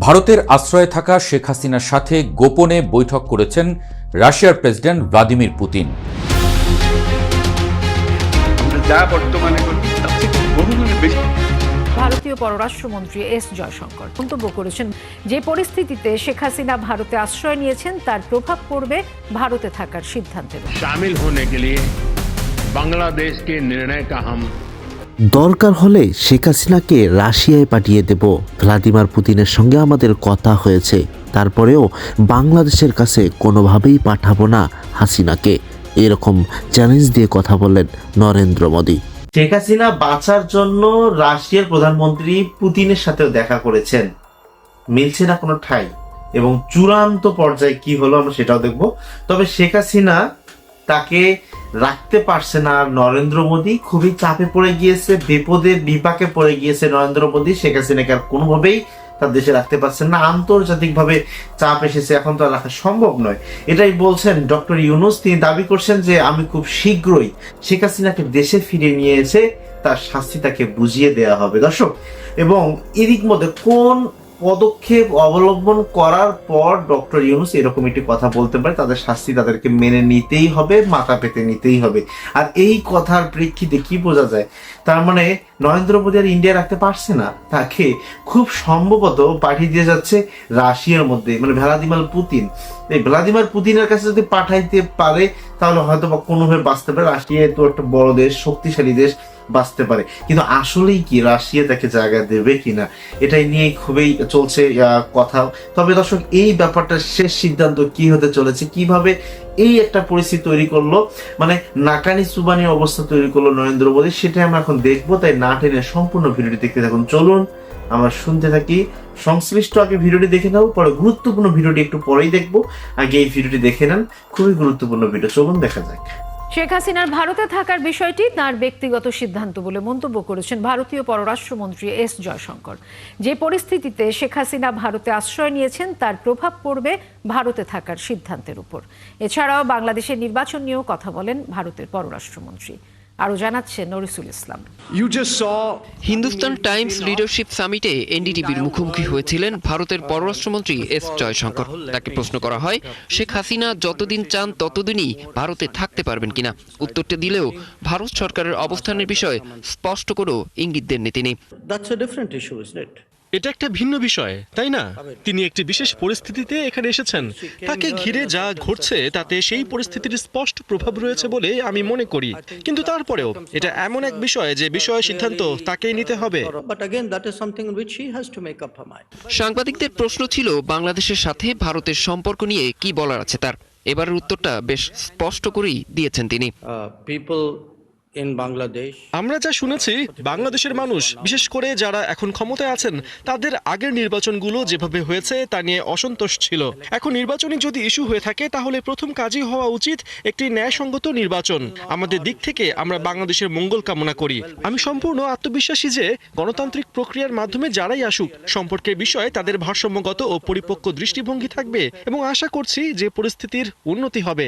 ভারতের আশ্রয়ে থাকা শেখ হাসিনার সাথে গোপনে বৈঠক করেছেন রাশিয়ার প্রেসিডেন্ট ভ্লাদিমির পুতিন আমরা যা বর্তমানে করছি তার থেকে বহুগুণে বেশি ভারতীয় পররাষ্ট্রমন্ত্রী এস জয়শঙ্কর মন্তব্য করেছেন যে পরিস্থিতিতে শেখ হাসিনা ভারতে আশ্রয় নিয়েছেন তার প্রভাব পড়বে ভারতে থাকার সিদ্ধান্তের উপর। शामिल होने के लिए बांग्लादेश के निर्णय का हम দরকার হলে শেখ হাসিনাকে রাশিয়ায় পাঠিয়ে দেব। ভ্লাদিমির পুতিনের সঙ্গে আমাদের কথা হয়েছে। তারপরেও বাংলাদেশের কাছে কোনোভাবেই পাঠাবো না হাসিনাকে। এরকম চ্যালেঞ্জ দিয়ে কথা বললেন নরেন্দ্র মোদী। শেখ হাসিনা বাঁচার জন্য রাশিয়ার প্রধানমন্ত্রী পুতিনের সাথেও দেখা করেছেন। মিলছে না কোনো ঠাই। এবং চূড়ান্ত পর্যায়ে কি হলো আমরা সেটাও দেখব। তবে শেখ হাসিনা তাকে রাখতে পারছে না নরেন্দ্র মোদী। খুবই চাপে পড়ে গিয়েছে বিপদে বিপাকে পড়ে গিয়েছে নরেন্দ্র মোদী। শেখ হাসিনাকে আর কোনোভাবেই তার দেশে রাখতে পারছেন না। আন্তর্জাতিকভাবে চাপ এসেছে, এখন তো আর রাখা সম্ভব নয়। এটাই বলছেন ডক্টর ইউনুস। তিনি দাবি করছেন যে, আমি খুব শীঘ্রই শেখ হাসিনাকে দেশে ফিরিয়ে নিয়ে এসে তার শাস্তি তাকে বুঝিয়ে দেওয়া হবে। দর্শক, এবং এদিক মধ্যে কোন পদক্ষেপ অবলম্বন করার পর ডক্টর ইউনুস এরকম একটি কথা বলতে পারে, তাদের শাস্তি তাদেরকে মেনে নিতেই হবে, মাথা পেতে নিতেই হবে। আর এই কথার প্রেক্ষিতে কি বোঝা যায়? তার মানে নরেন্দ্র মোদী আর ইন্ডিয়া রাখতে পারছে না। তাকে খুব সম্ভবত পাঠিয়ে দিয়ে যাচ্ছে রাশিয়ার মধ্যে মানে ভ্লাদিমির পুতিন। এই ভ্লাদিমির পুতিনের কাছে যদি পাঠাইতে পারে, তাহলে হয়তো বা কোনোভাবে বাঁচতে পারে। রাশিয়া তো একটা বড় দেশ, শক্তিশালী দেশ। বাঁচতে পারে। কিন্তু আসলেই কি রাশিয়া তাকে জায়গা দেবে কিনা, এটাই নিয়ে খুবই চলছে কথা। তবে দর্শক, এই ব্যাপারটার শেষ সিদ্ধান্ত কি হতে চলেছে, কীভাবে এই একটা পরিস্থিতি তৈরি করল মানে নাকানি সুবানি অবস্থা তৈরি করল নরেন্দ্র মোদী, সেটাই আমরা এখন দেখব। তাই না টেনে সম্পূর্ণ ভিডিওটি দেখতে থাকুন। চলুন, আমরা শুনতে থাকি। সংশ্লিষ্ট আগে ভিডিওটি দেখে নেব পরে গুরুত্বপূর্ণ ভিডিওটি একটু পরেই দেখব। আগে এই ভিডিওটি দেখে নেন, খুবই গুরুত্বপূর্ণ ভিডিও। চলুন, দেখা যাক। শেখ হাসিনার ভারতে থাকার বিষয়টি তার ব্যক্তিগত সিদ্ধান্ত বলে মন্তব্য করেছেন ভারতীয় পররাষ্ট্রমন্ত্রী এস জয়শঙ্কর। যে পরিস্থিতিতে শেখ হাসিনা ভারতে আশ্রয় নিয়েছেন, তার প্রভাব পড়বে ভারতে থাকার সিদ্ধান্তের উপর। এছাড়াও বাংলাদেশের নির্বাচন নিয়েও কথা বলেন ভারতের পররাষ্ট্রমন্ত্রী। আরও জানাচ্ছেন Norisul Islam. You just saw Hindustan Times leadership সামিটে এনডিটিভির মুখোমুখি হয়েছিলেন ভারতের পররাষ্ট্রমন্ত্রী এস. জয়শঙ্কর। তাকে প্রশ্ন করা হয় শেখ হাসিনা যতদিন চান ততদিনই ভারতে থাকতে পারবেন কিনা? উত্তরটা দিলেও ভারত সরকারের অবস্থানের বিষয়ে স্পষ্ট কোনো ইঙ্গিত দেননি তিনি। এটা একটা ভিন্ন বিষয় তাই না? তিনি একটি বিশেষ পরিস্থিতিতে এখানে এসেছেন। তাকে ঘিরে যা ঘটছে তাতে সেই পরিস্থিতির স্পষ্ট প্রভাব রয়েছে বলে আমি মনে করি। কিন্তু তারপরেও এটা এমন এক বিষয় যে বিষয় সিদ্ধান্ত তাকেই নিতে হবে. সাংবাদিকদের প্রশ্ন ছিল বাংলাদেশের সাথে ভারতের সম্পর্ক নিয়ে কি বলার আছে তার? এবারের উত্তরটা বেশ স্পষ্ট করেই দিয়েছেন তিনি। আমরা যা শুনেছি বাংলাদেশের মানুষ বিশেষ করে যারা এখন ক্ষমতায় আছেন তাদের আগের নির্বাচনগুলো যেভাবে হয়েছে তা নিয়ে অসন্তোষ ছিল। এখন নির্বাচনে যদি ইস্যু হয়ে থাকে তাহলে প্রথম কাজই হওয়া উচিত একটি ন্যায়সঙ্গত নির্বাচন। আমাদের দিক থেকে আমরা বাংলাদেশের মঙ্গল কামনা করি। আমি সম্পূর্ণ আত্মবিশ্বাসী যে গণতান্ত্রিক প্রক্রিয়ার মাধ্যমে যারাই আসুক সম্পর্কের বিষয়ে তাদের ভারসাম্যগত ও পরিপক্ক দৃষ্টিভঙ্গি থাকবে এবং আশা করছি যে পরিস্থিতির উন্নতি হবে।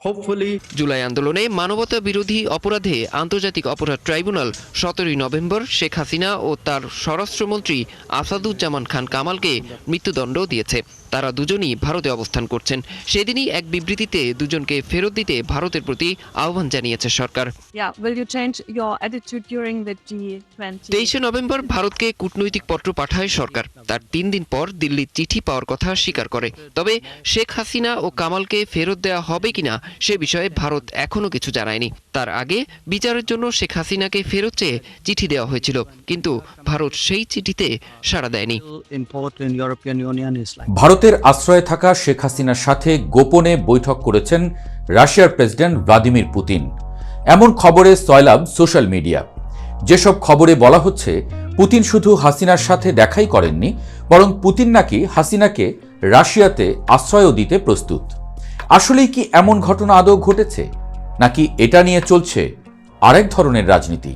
Hopefully, জুলাই আন্দোলনে মানবতা বিরোধী অপরাধে আন্তর্জাতিক অপরাধ ট্রাইব্যুনাল সতেরোই নভেম্বর শেখ হাসিনা ও তার স্বরাষ্ট্রমন্ত্রী আসাদুজ্জামান খান কামালকে মৃত্যুদণ্ড দিয়েছে। তারা দুজনই ভারতে অবস্থান করছেন। সেদিনই এক বিবৃতিতে দুজনকে ফেরত দিতে ভারতের প্রতি আহ্বান জানিয়েছে সরকার। Yeah, will you change your attitude during the G20? তেইশে নভেম্বর ভারতকে কূটনৈতিক পত্র পাঠায় সরকার। তার তিন দিন পর দিল্লির চিঠি পাওয়ার কথা স্বীকার করে। তবে শেখ হাসিনা ও কামালকে ফেরত দেওয়া হবে কিনা সে বিষয়ে ভারত এখনও কিছু জানায়নি। তার আগে বিচারের জন্য শেখ হাসিনাকে ফেরত চেয়ে চিঠি দেওয়া হয়েছিল কিন্তু ভারত সেই চিঠিতে সাড়া দেয়নি। Important ভারতের আশ্রয়ে থাকা শেখ হাসিনার সাথে গোপনে বৈঠক করেছেন রাশিয়ার প্রেসিডেন্ট ভ্লাদিমির পুতিন। এমন খবরে সয়লাভ সোশ্যাল মিডিয়া। যেসব খবরে বলা হচ্ছে, পুতিন শুধু হাসিনার সাথে দেখাই করেননি, বরং পুতিন নাকি হাসিনাকে রাশিয়াতে আশ্রয়ও দিতে প্রস্তুত। আসলেই কি এমন ঘটনা আদৌ ঘটেছে? নাকি এটা নিয়ে চলছে আরেক ধরনের রাজনীতি?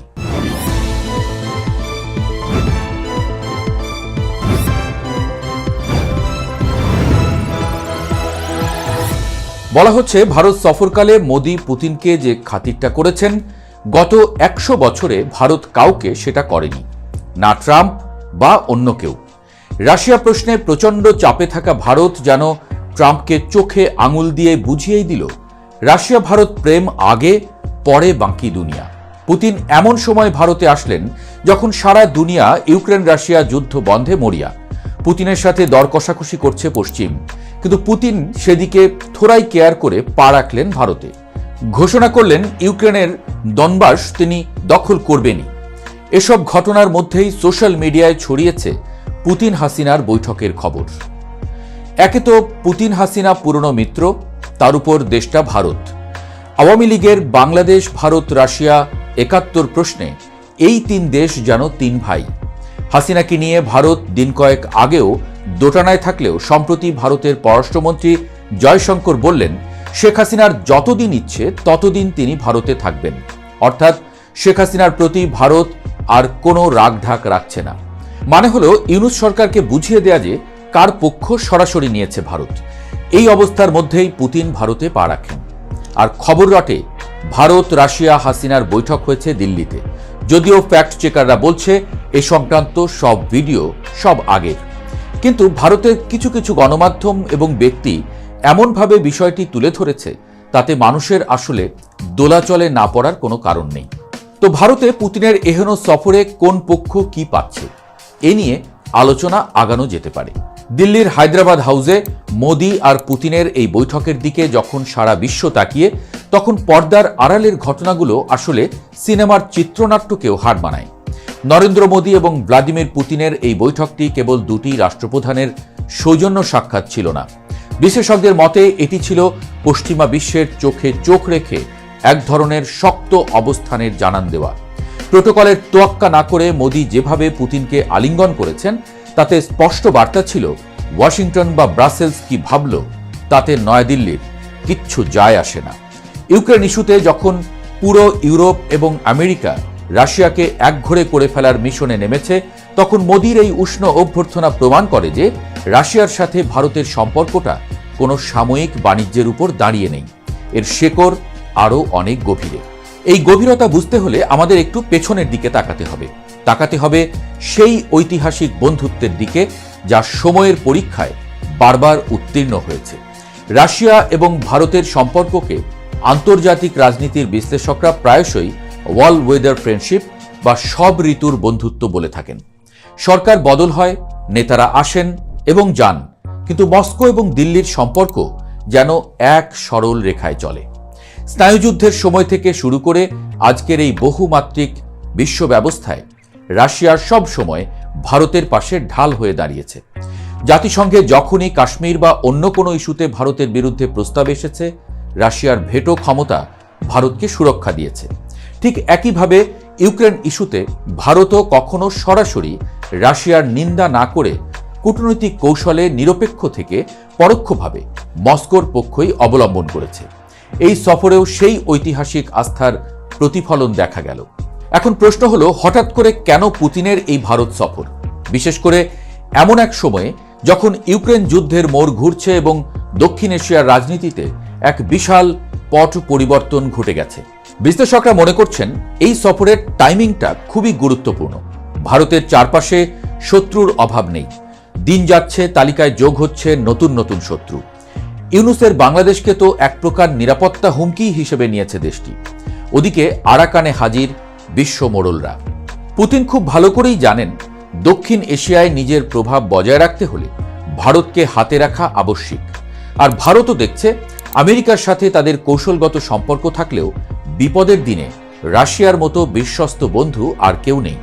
বলা হচ্ছে, ভারত সফরকালে মোদী পুতিনকে যে খাতিরটা করেছেন, গত একশো বছরে ভারত কাউকে সেটা করেনি। না ট্রাম্প বা অন্য কেউ। রাশিয়া প্রশ্নে প্রচণ্ড চাপে থাকা ভারত যেন ট্রাম্পকে চোখে আঙুল দিয়ে বুঝিয়েই দিল, রাশিয়া ভারত প্রেম আগে, পরে বাকি দুনিয়া। পুতিন এমন সময় ভারতে আসলেন, যখন সারা দুনিয়া ইউক্রেন রাশিয়া যুদ্ধ বন্ধে মরিয়া। পুতিনের সাথে দর কষাকষি করছে পশ্চিম। কিন্তু পুতিন সেদিকে থোড়াই কেয়ার করে পা রাখলেন ভারতে। ঘোষণা করলেন ইউক্রেনের দনবাস তিনি দখল করবেনই। এসব ঘটনার মধ্যেই সোশ্যাল মিডিয়ায় ছড়িয়েছে পুতিন হাসিনার বৈঠকের খবর। একে তো পুতিন হাসিনা পুরনো মিত্র, তার উপর দেশটা ভারত। আওয়ামী লীগের বাংলাদেশ, ভারত, রাশিয়া একাত্তর প্রশ্নে এই তিন দেশ যেন তিন ভাই। হাসিনাকে নিয়ে ভারত দিন কয়েক আগেও দোটানায় থাকলেও সম্প্রতি ভারতের পররাষ্ট্রমন্ত্রী জয়শঙ্কর বললেন, শেখ হাসিনার যতদিন ইচ্ছে, ততদিন তিনি ভারতে থাকবেন। অর্থাৎ শেখ হাসিনার প্রতি ভারত আর কোনো রাগঢাক রাখছে না। মানে হলো, ইউনুস সরকারকে বুঝিয়ে দেয়া যে কার পক্ষ সরাসরি নিয়েছে ভারত। এই অবস্থার মধ্যেই পুতিন ভারতে পা রাখেন। আর খবর রটে ভারত রাশিয়া হাসিনার বৈঠক হয়েছে দিল্লিতে। যদিও ফ্যাক্ট চেকাররা বলছে, এ সংক্রান্ত সব ভিডিও সব আগের। কিন্তু ভারতের কিছু কিছু গণমাধ্যম এবং ব্যক্তি এমনভাবে বিষয়টি তুলে ধরেছে, তাতে মানুষের আসলে দোলাচলে না পড়ার কোনো কারণ নেই। তো ভারতে পুতিনের এহেন সফরে কোন পক্ষ কি পাচ্ছে? এ নিয়ে আলোচনা আগানো যেতে পারে। দিল্লির হায়দ্রাবাদ হাউসে মোদি আর পুতিনের এই বৈঠকের দিকে যখন সারা বিশ্ব তাকিয়ে, তখন পর্দার আড়ালের ঘটনাগুলো আসলে সিনেমার চিত্রনাট্যকেও হার মানায়। নরেন্দ্র মোদী এবং ভ্লাদিমির পুতিনের এই বৈঠকটি কেবল দুটি রাষ্ট্রপ্রধানের সৌজন্য সাক্ষাৎ ছিল না। বিশেষজ্ঞদের মতে, এটি ছিল পশ্চিমা বিশ্বের চোখে চোখ রেখে এক ধরনের শক্ত অবস্থানের জানান দেওয়া। প্রোটোকলের তোয়াক্কা না করে মোদী যেভাবে পুতিনকে আলিঙ্গন করেছেন তাতে স্পষ্ট বার্তা ছিল, ওয়াশিংটন বা ব্রাসেলস কি ভাবল, তাতে নয়াদিল্লির কিচ্ছু যায় আসে না। ইউক্রেন ইস্যুতে যখন পুরো ইউরোপ এবং আমেরিকা রাশিয়াকে একঘরে করে ফেলার মিশনে নেমেছে, তখন মোদির এই উষ্ণ অভ্যর্থনা প্রমাণ করে যে রাশিয়ার সাথে ভারতের সম্পর্কটা কোনো সাময়িক বাণিজ্যের উপর দাঁড়িয়ে নেই। এর শেকড় আরও অনেক গভীরে। এই গভীরতা বুঝতে হলে আমাদের একটু পেছনের দিকে তাকাতে হবে। তাকাতে হবে সেই ঐতিহাসিক বন্ধুত্বের দিকে, যা সময়ের পরীক্ষায় বারবার উত্তীর্ণ হয়েছে। রাশিয়া এবং ভারতের সম্পর্ককে আন্তর্জাতিক রাজনীতির বিশ্লেষকরা প্রায়শই ওয়াল ওয়েদার ফ্রেন্ডশিপ বা সব ঋতুর বন্ধুত্ব বলে থাকেন। সরকার বদল হয়, নেতারা আসেন এবং যান, কিন্তু মস্কো এবং দিল্লির সম্পর্ক যেন এক সরল রেখায় চলে। স্নায়ুযুদ্ধের সময় থেকে শুরু করে আজকের এই বহুমাত্রিক বিশ্ব ব্যবস্থায় রাশিয়ার সব সময় ভারতের পাশে ঢাল হয়ে দাঁড়িয়েছে। জাতিসংঘে যখনই কাশ্মীর বা অন্য কোনো ইস্যুতে ভারতের বিরুদ্ধে প্রস্তাব এসেছে, রাশিয়ার ভেটো ক্ষমতা ভারতকে সুরক্ষা দিয়েছে। ঠিক একইভাবে ইউক্রেন ইস্যুতে ভারতও কখনো সরাসরি রাশিয়ার নিন্দা না করে কূটনৈতিক কৌশলে নিরপেক্ষ থেকে পরোক্ষভাবে মস্কোর পক্ষই অবলম্বন করেছে। এই সফরেও সেই ঐতিহাসিক আস্থার প্রতিফলন দেখা গেল। এখন প্রশ্ন হলো, হঠাৎ করে কেন পুতিনের এই ভারত সফর? বিশেষ করে এমন এক সময়ে যখন ইউক্রেন যুদ্ধের মোড় ঘুরছে এবং দক্ষিণ এশিয়ার রাজনীতিতে এক বিশাল পট পরিবর্তন ঘটে গেছে। বিশ্লেষকরা মনে করছেন, এই সফরের টাইমিংটা খুবই গুরুত্বপূর্ণ। ভারতের চারপাশে শত্রুর অভাব নেই। দিন যাচ্ছে, তালিকায় যোগ হচ্ছে নতুন নতুন শত্রু। ইউনুসের বাংলাদেশকে তো এক প্রকার নিরাপত্তা হুমকি হিসেবে নিয়েছে দেশটি। ওদিকে আরাকানে হাজির বিশ্ব মোড়লরা। পুতিন খুব ভালো করেই জানেন, দক্ষিণ এশিয়ায় নিজের প্রভাব বজায় রাখতে হলে ভারতকে হাতে রাখা আবশ্যিক। আর ভারতও দেখছে, আমেরিকার সাথে তাদের কৌশলগত সম্পর্ক থাকলেও বিপদের দিনে রাশিয়ার মতো বিশ্বস্ত বন্ধু আর কেউ নেই।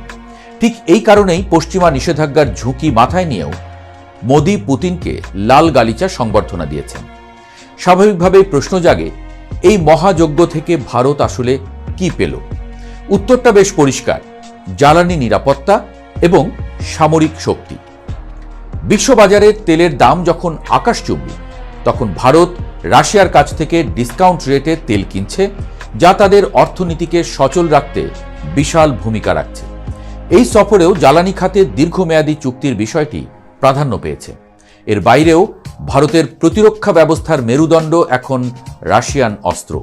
ঠিক এই কারণেই পশ্চিমা নিষেধাজ্ঞার ঝুঁকি মাথায় নিয়েও মোদি পুতিনকে লাল গালিচা সংবর্ধনা দিয়েছেন। স্বাভাবিকভাবেই প্রশ্ন জাগে, এই মহাযজ্ঞ থেকে ভারত আসলে কি পেল? উত্তরটা বেশ পরিষ্কার। জ্বালানি নিরাপত্তা এবং সামরিক শক্তি। বিশ্ববাজারে তেলের দাম যখন আকাশচুম্বী তখন ভারত রাশিয়ার কাছ থেকে ডিসকাউন্ট রেটে তেল কিনছে, যা তাদের অর্থনীতিকে সচল রাখতে বিশাল ভূমিকা রাখছে। এই সফরেও জ্বালানি খাতে দীর্ঘমেয়াদী চুক্তির বিষয়টি প্রাধান্য পেয়েছে। এর বাইরেও ভারতের প্রতিরক্ষা ব্যবস্থার মেরুদণ্ড এখন রাশিয়ান অস্ত্র।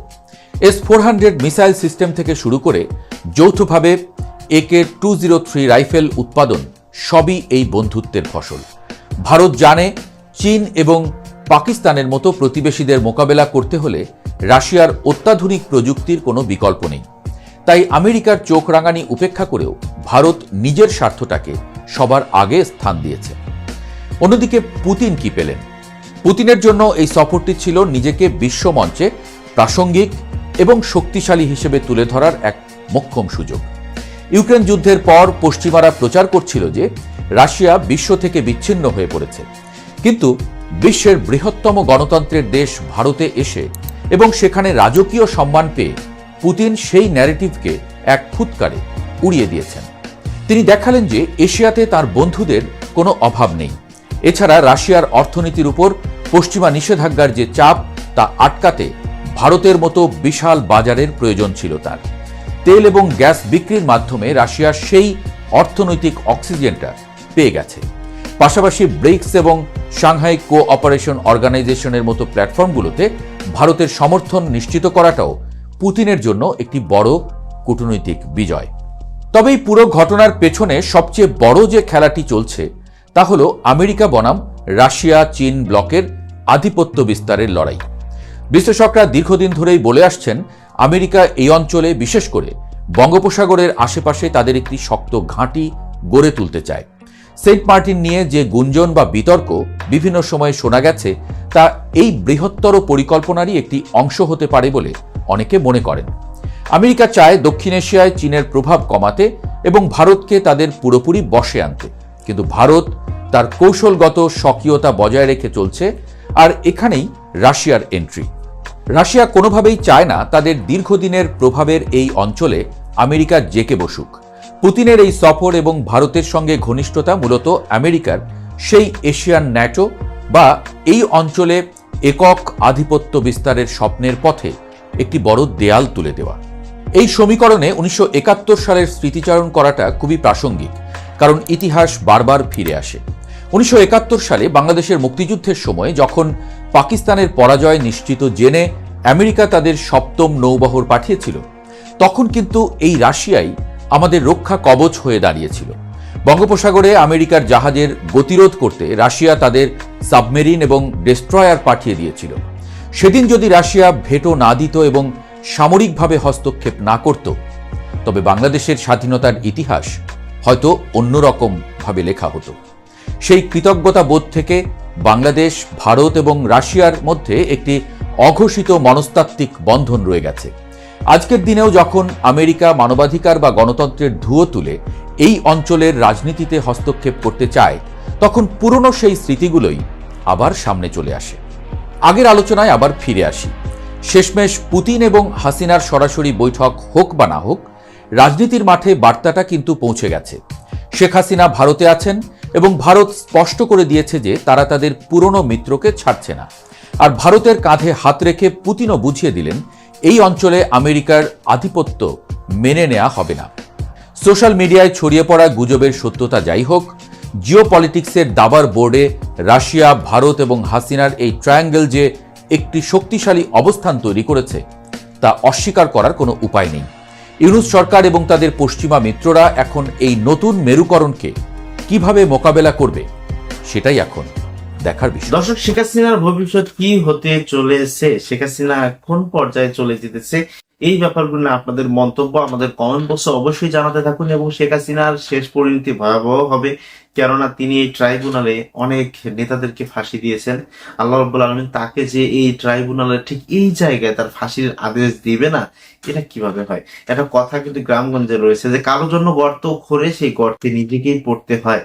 S four hundred missile system থেকে শুরু করে যৌথভাবে একে টু জিরো থ্রি রাইফেল উৎপাদন সবই এই বন্ধুত্বের ফসল। ভারত জানে চীন এবং পাকিস্তানের মতো প্রতিবেশীদের মোকাবেলা করতে হলে রাশিয়ার অত্যাধুনিক প্রযুক্তির কোনো বিকল্প নেই। তাই আমেরিকার চোখ রাঙানি উপেক্ষা করেও ভারত নিজের স্বার্থটাকে সবার আগে স্থান দিয়েছে। অন্যদিকে পুতিন কি পেলেন? পুতিনের জন্য এই সফরটি ছিল নিজেকে বিশ্বমঞ্চে প্রাসঙ্গিক এবং শক্তিশালী হিসেবে তুলে ধরার এক মোক্ষম সুযোগ। ইউক্রেন যুদ্ধের পর পশ্চিমারা প্রচার করছিল যে রাশিয়া বিশ্ব থেকে বিচ্ছিন্ন হয়ে পড়েছে। কিন্তু বিশ্বের বৃহত্তম গণতন্ত্রের দেশ ভারতে এসে এবং সেখানে রাজকীয় সম্মান পেয়ে পুতিন সেই ন্যারেটিভকে এক ফুৎকারে উড়িয়ে দিয়েছেন। তিনি দেখালেন যে এশিয়াতে তার বন্ধুদের কোনো অভাব নেই। এছাড়া রাশিয়ার অর্থনীতির উপর পশ্চিমা নিষেধাজ্ঞার যে চাপ তা আটকাতে ভারতের মতো বিশাল বাজারের প্রয়োজন ছিল তার। তেল এবং গ্যাস বিক্রির মাধ্যমে রাশিয়ার সেই অর্থনৈতিক অক্সিজেনটা পেয়ে গেছে। পাশাপাশি ব্রিক্স এবং সাংহাই কো অপারেশন অর্গানাইজেশনের মতো প্ল্যাটফর্মগুলোতে ভারতের সমর্থন নিশ্চিত করাটাও পুতিনের জন্য একটি বড় কূটনৈতিক বিজয়। তবে এই পুরো ঘটনার পেছনে সবচেয়ে বড় যে খেলাটি চলছে, তা হল আমেরিকা বনাম রাশিয়া চীন ব্লকের আধিপত্য বিস্তারের লড়াই। বিশ্লেষকরা দীর্ঘদিন ধরেই বলে আসছেন, আমেরিকা এই অঞ্চলে বিশেষ করে বঙ্গোপসাগরের আশেপাশে তাদের একটি শক্ত ঘাঁটি গড়ে তুলতে চায়। সেন্ট মার্টিন নিয়ে যে গুঞ্জন বা বিতর্ক বিভিন্ন সময়ে শোনা গেছে, তা এই বৃহত্তর পরিকল্পনারই একটি অংশ হতে পারে বলে অনেকে মনে করেন। আমেরিকা চায় দক্ষিণ এশিয়ায় চীনের প্রভাব কমাতে এবং ভারতকে তাদের পুরোপুরি বসে আনতে। কিন্তু ভারত তার কৌশলগত স্বকীয়তা বজায় রেখে চলছে, আর এখানেই রাশিয়ার এন্ট্রি রাশিয়া কোনোভাবেই চায় না তাদের দীর্ঘদিনের প্রভাবের এই অঞ্চলে আমেরিকা জেকে বসুক। পুতিনের এই সফর এবং ভারতের সঙ্গে ঘনিষ্ঠতা মূলত আমেরিকার, সেই এশিয়ান ন্যাটো বা এই অঞ্চলে একক আধিপত্য বিস্তারের স্বপ্নের পথে একটি বড় দেয়াল তুলে দেওয়া। এই সমীকরণে উনিশশো একাত্তর সালের স্মৃতিচারণ করাটা খুবই প্রাসঙ্গিক, কারণ ইতিহাস বারবার ফিরে আসে। উনিশশো একাত্তর সালে বাংলাদেশের মুক্তিযুদ্ধের সময় যখন পাকিস্তানের পরাজয় নিশ্চিত জেনে আমেরিকা তাদের সপ্তম নৌবহর পাঠিয়েছিল, তখন কিন্তু এই রাশিয়াই আমাদের রক্ষা কবচ হয়ে দাঁড়িয়েছিল। বঙ্গোপসাগরে আমেরিকার জাহাজের গতিরোধ করতে রাশিয়া তাদের সাবমেরিন এবং ডেস্ট্রয়ার পাঠিয়ে দিয়েছিল। সেদিন যদি রাশিয়া ভেটো না দিত এবং সামরিকভাবে হস্তক্ষেপ না করত, তবে বাংলাদেশের স্বাধীনতার ইতিহাস হয়তো অন্যরকম ভাবে লেখা হতো। সেই কৃতজ্ঞতা বোধ থেকে বাংলাদেশ, ভারত এবং রাশিয়ার মধ্যে একটি অঘোষিত মনস্তাত্ত্বিক বন্ধন রয়ে গেছে। আজকের দিনেও যখন আমেরিকা মানবাধিকার বা গণতন্ত্রের ধুয়ো তুলে এই অঞ্চলের রাজনীতিতে হস্তক্ষেপ করতে চায়, তখন পুরনো সেই স্মৃতিগুলোই আবার সামনে চলে আসে। আগের আলোচনায় আবার ফিরে আসি। শেষমেশ পুতিন এবং হাসিনার সরাসরি বৈঠক হোক বা না হোক, রাজনীতির মাঠে বার্তাটা কিন্তু পৌঁছে গেছে। শেখ হাসিনা ভারতে আছেন এবং ভারত স্পষ্ট করে দিয়েছে যে তারা তাদের পুরনো মিত্রকে ছাড়ছে না। আর ভারতের কাঁধে হাত রেখে পুতিনও বুঝিয়ে দিলেন, এই অঞ্চলে আমেরিকার আধিপত্য মেনে নেওয়া হবে না। সোশ্যাল মিডিয়ায় ছড়িয়ে পড়া গুজবের সত্যতা যাই হোক জিও পলিটিক্সের দাবার বোর্ডে রাশিয়া, ভারত এবং হাসিনার এই ট্রায়াঙ্গেল যে একটি শক্তিশালী অবস্থান তৈরি করেছে, তা অস্বীকার করার কোনো উপায় নেই। ইউনুস সরকার এবং তাদের পশ্চিমা মিত্ররা এখন এই নতুন মেরুকরণকে কীভাবে মোকাবেলা করবে, সেটাই এখন দেখার বিষয়। দর্শক, শেখ হাসিনার ভবিষ্যৎ কি হতে চলেছে, শেখ হাসিনা কোন পর্যায়ে চলে যেতেছে, এই ব্যাপারগুলো নিয়ে আপনাদের মন্তব্য আমাদের কমেন্ট বক্সে অবশ্যই জানাতে থাকুন এবং শেখ হাসিনার শেষ পরিণতি ভয়াবহ হবে। কেননা তিনি এই ট্রাইব্যুনালে অনেক নেতাদেরকে ফাঁসি দিয়েছেন। আল্লাহ রব্বুল আলমিন তাকে যে এই ট্রাইব্যুনালে ঠিক এই জায়গায় তার ফাঁসির আদেশ দিবে না, এটা কীভাবে হয়? এটা কথা কিন্তু গ্রামগঞ্জে রয়েছে যে কারোর জন্য গর্ত খোরে সেই গর্তে নিজেকেই পড়তে হয়।